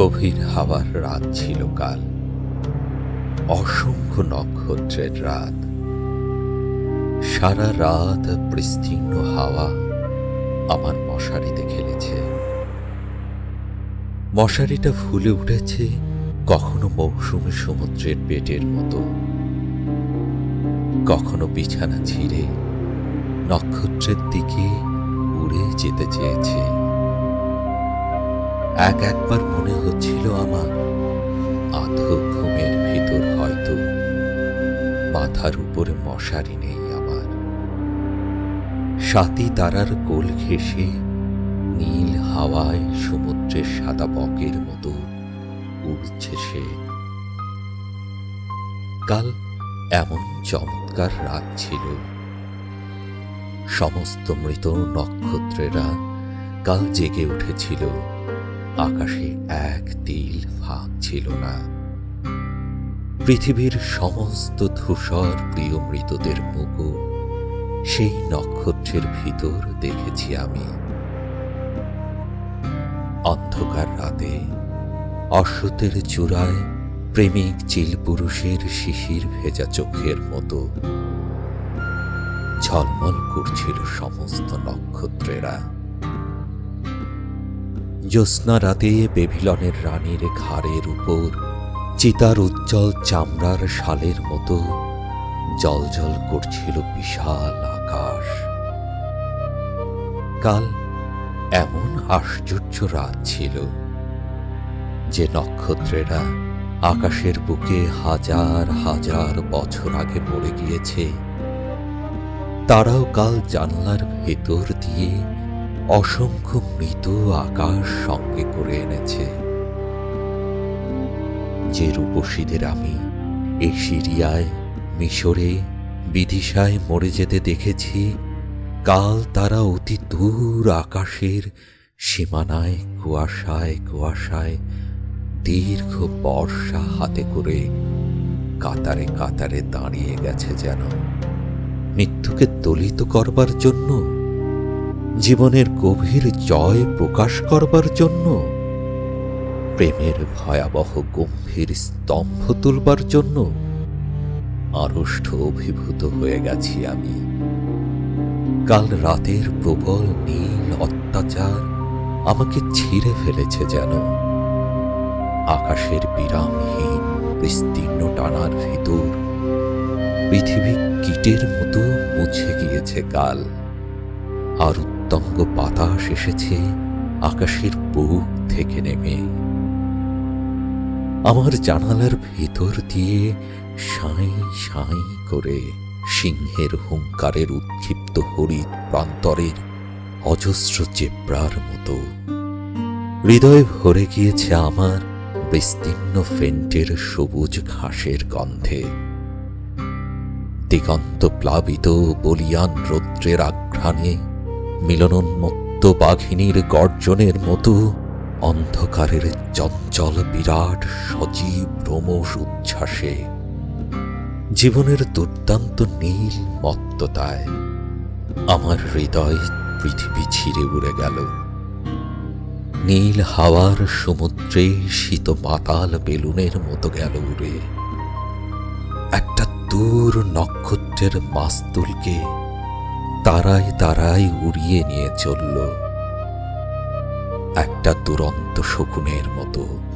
গভীর হাওয়ার রাত ছিল কাল। অসংখ্য নক্ষত্রের রাত। সারা রাত বিস্তীর্ণ হাওয়া আমার মশারিতে খেলেছে। মশারিটা ফুলে উঠেছে কখনো মৌসুমী সমুদ্রের পেটের মতো। কখনো বিছানা ছিঁড়ে নক্ষত্রের দিকে উড়ে যেতে চেয়েছে। এক একবার মনে হচ্ছিল আমার আধো ঘুমের ভিতর হয়তো মাথার উপরে মশারি নেই আমার। সাতি তারার কোল ঘেঁষে নীল হাওয়ায় সমুদ্রের সাদা বকের মতো উড়ছে সে। কাল এমন চমৎকার রাত ছিল। সমস্ত মৃত নক্ষত্রেরা কাল জেগে উঠেছিল। আকাশে এক তিল ফাঁক ছিল না। পৃথিবীর সমস্ত ধূসর প্রিয় মৃতদের মুখও সেই নক্ষত্রের ভিতর দেখেছি আমি। অন্ধকার রাতে অশ্বতের চূড়ায় প্রেমিক চিল পুরুষের শিশির ভেজা চোখের মতো ঝলমল করছিল সমস্ত নক্ষত্রেরা। জ্যোৎস্না রাতে বেভিলনের রানীর ঘাড়ের উপর, চিতার উজ্জ্বল চামড়ার শালের মতো জলজল করছিল বিশাল আকাশ। কাল এমন আশ্চর্য রাত ছিল যে নক্ষত্রেরা আকাশের বুকে হাজার হাজার বছর আগে পড়ে গিয়েছে। তারাও কাল জানলার ভেতর দিয়ে অসংখ্য মৃত আকাশ সঙ্গে করে এনেছে। যে রূপসীদের আমি এই সিরিয়ায় মিশরে, বিদিশায় মরে যেতে দেখেছি, কাল তারা অতি দূর আকাশের সীমানায়, কুয়াশায় কুয়াশায়, দীর্ঘ বর্ষা হাতে করে কাতারে কাতারে দাঁড়িয়ে গেছে যেন। মৃত্যুকে দলিত করবার জন্য জীবনের গভীর জয় প্রকাশ করবার জন্য, প্রেমের ভয়াবহ গম্ভীর স্তম্ভ তুলবার জন্য আড়ষ্ট অভিভূত হয়ে গেছি আমি। কাল রাতের প্রবল নীল অত্যাচার আমাকে ছিঁড়ে ফেলেছে যেন। আকাশের বিরামহীন, বিস্তীর্ণ টানার ভিতর পৃথিবী কীটের মতো মুছে গিয়েছে কাল। আর উত্তঙ্গ বাতাস এসেছে আকাশের বুক থেকে নেমে। আমার জানালার ভেতর দিয়ে সাঁই সাঁই করে সিংহের হুঙ্কারের উৎক্ষিপ্ত হরিৎ প্রান্তরের অজস্র চেপ্রার মতো। হৃদয় ভরে গিয়েছে আমার বিস্তীর্ণ ফেন্টের সবুজ ঘাসের গন্ধে। দিগন্ত প্লাবিত বলিয়ান রৌদ্রের আঘ্রাণে মিলনোন্মত্ত বাঘিনীর গর্জনের মতো অন্ধকারের চঞ্চল বিরাট সজীব রোমস উচ্ছ্বাসে। জীবনের দুর্দান্ত নীল মত্ততায় আমার হৃদয় পৃথিবী ছিঁড়ে উড়ে গেল। নীল হাওয়ার সমুদ্রে শীত মাতাল বেলুনের মতো গেল উড়ে। একটা দূর নক্ষত্রের মাস্তুলকে তারাই তারাই উড়িয়ে নিয়ে চলল। একটা দুরন্ত শকুনের মতো।